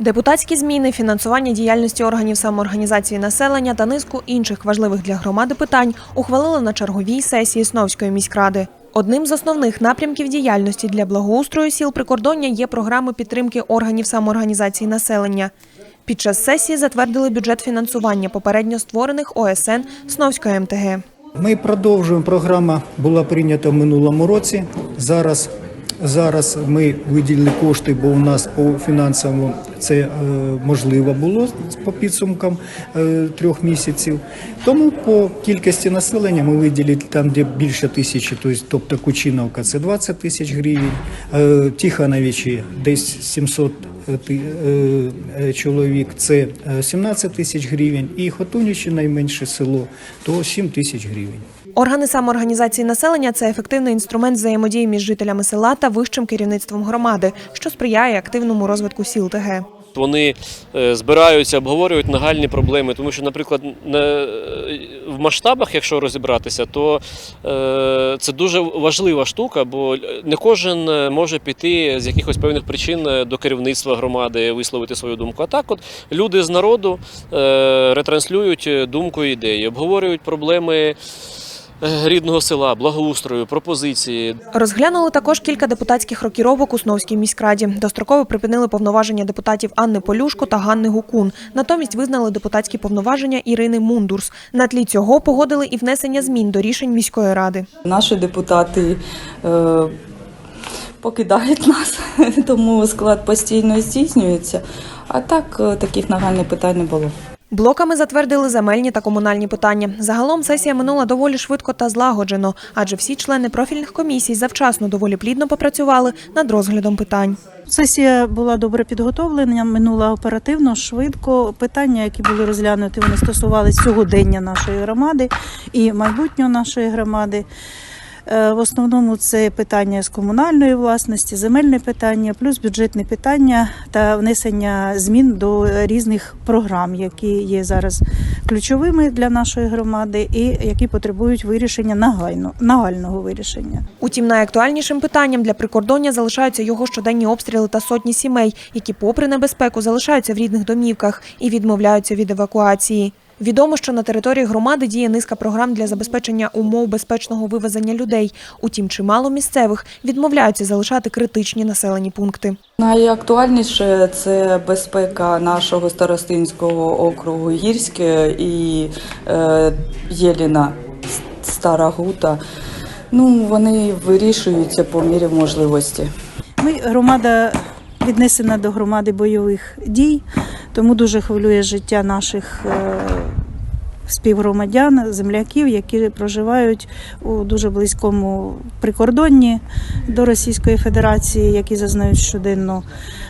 Депутатські зміни, фінансування діяльності органів самоорганізації населення та низку інших важливих для громади питань ухвалили на черговій сесії Сновської міськради. Одним з основних напрямків діяльності для благоустрою сіл прикордоння є програми підтримки органів самоорганізації населення. Під час сесії затвердили бюджет фінансування попередньо створених ОСН Сновської МТГ. Ми продовжуємо. Програма була прийнята в минулому році. Зараз, зараз ми виділили кошти, бо у нас по фінансовому це е, можливо було по підсумкам е, трьох місяців. Тому по кількості населення ми виділили там, де більше тисячі, тобто, Кучиновка це 20 тисяч гривень, е, Тихановичі десь 700 ти- е, е, чоловік це е, 17 тисяч гривень, і Хотунівщина найменше село, то 7 тисяч гривень. Органи самоорганізації населення це ефективний інструмент взаємодії між жителями села та вищим керівництвом громади, що сприяє активному розвитку сіл ТГ. Вони е, збираються, обговорюють нагальні проблеми, тому що, наприклад, в масштабах, якщо розібратися, то е, це дуже важлива штука, бо не кожен е, може піти з якихось певних причин до керівництва громади, висловити свою думку. А так, от люди з народу ретранслюють думку і ідеї, обговорюють проблеми. Рідного села, благоустрою, пропозиції, Розглянули також кілька депутатських рокіровок у Сновській міськраді. Достроково припинили повноваження депутатів Анни Полюшко та Ганни Гукун. Натомість визнали депутатські повноваження Ірини Мундурс. На тлі цього погодили і внесення змін до рішень міської ради. Наші депутати е, покидають нас, тому склад постійно здійснюється. А так е, таких нагальних питань не було. Блоками затвердили земельні та комунальні питання. Загалом сесія минула доволі швидко та злагоджено, адже всі члени профільних комісій завчасно доволі плідно попрацювали над розглядом питань. Сесія була добре підготовлена, минула оперативно, швидко. Питання, які були розглянуті, вони стосувалися сьогодення нашої громади і майбутнього нашої громади. Е, В основному це питання з комунальної власності, земельне питання, плюс бюджетне питання та внесення змін до різних програм, які є зараз ключовими для нашої громади і які потребують вирішення нагально, нагального вирішення. Утім, найактуальнішим питанням для прикордоння залишаються його щоденні обстріли та сотні сімей, які, попри небезпеку, залишаються в рідних домівках і відмовляються від евакуації. Відомо, що на території громади діє низка програм для забезпечення умов безпечного вивезення людей. Утім, чимало місцевих відмовляються залишати критичні населені пункти. Найактуальніше це безпека нашого старостинського округу Гірське і е, Єліна Стара Гута. Ну, вони вирішуються по мірі можливості. Ми громада віднесена до громади бойових дій, тому дуже хвилює життя наших е, співгромадян, земляків, які проживають у дуже близькому прикордонні до Російської Федерації, які зазнають щоденно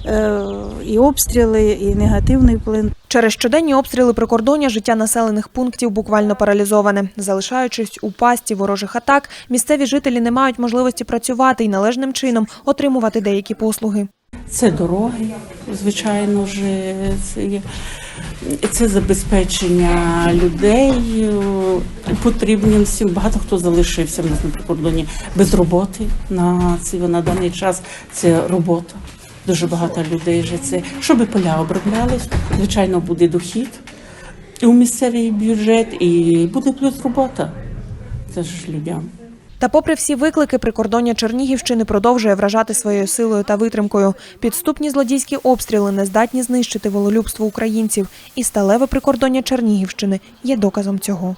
е, і обстріли, і негативний вплив. Через щоденні обстріли прикордоння життя населених пунктів буквально паралізоване. Залишаючись у пасті ворожих атак, місцеві жителі не мають можливості працювати і належним чином отримувати деякі послуги. Це дороги, звичайно ж, це, це забезпечення людей е, потрібним всім. Багато хто залишився в нас на прикордоні без роботи на, ці- на даний час. Це робота. Дуже багато людей вже це. Щоб поля оброблялись, звичайно, буде дохід у місцевий бюджет, і буде плюс робота. Це ж людям. Та попри всі виклики, прикордоння Чернігівщини продовжує вражати своєю силою та витримкою. Підступні злодійські обстріли не здатні знищити вололюбство українців, і сталеве прикордоння Чернігівщини є доказом цього.